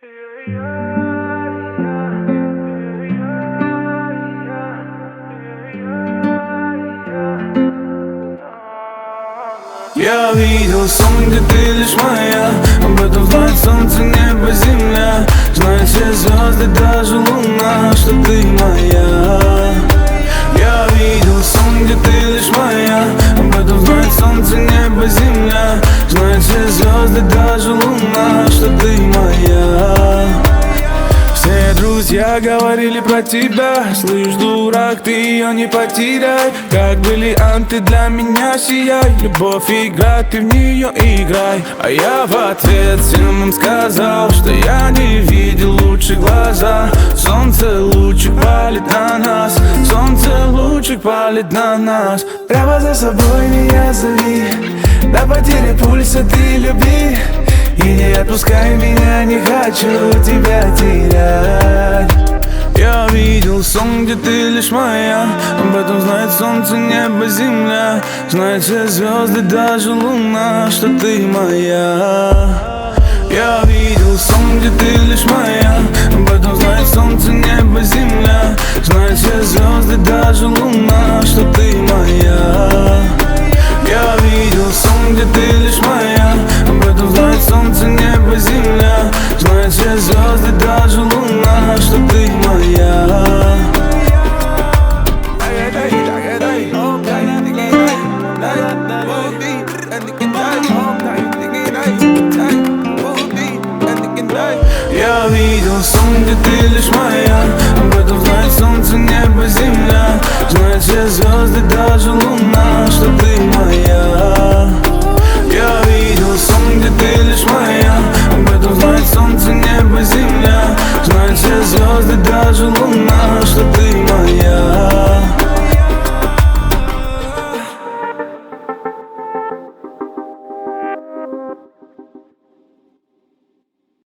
Я видел сон, где ты лишь моя. Об этом знает солнце, небо, земля. Знают все звезды, даже луна Что ты моя говорили про тебя. Слышь, дурак, ты ее не потеряй. Как бриллианты для меня сияй. Любовь игра, ты в нее играй. А я в ответ всем им сказал Что я не видел лучше глаза. Солнце лучик палит на нас. Солнце лучик палит на нас. Прямо за собой меня зови. До потери пульса ты люби и не отпускай меня, не хочу тебя терять. Я видел сон, где ты лишь моя. Об этом знает солнце, небо, земля. Знают все звезды, даже луна, что ты моя. Я видел сон, где ты лишь моя. Об этом знает солнце, небо, земля. Знают все звезды, даже луна, что ты Я видел сон, где ты лишь моя. Об этом знает солнце, небо, земля. Знают все звезды, даже луна, что ты моя. Я видел сон, где ты лишь моя. Об этом знает солнце, небо, земля. Знают все звезды, даже луна,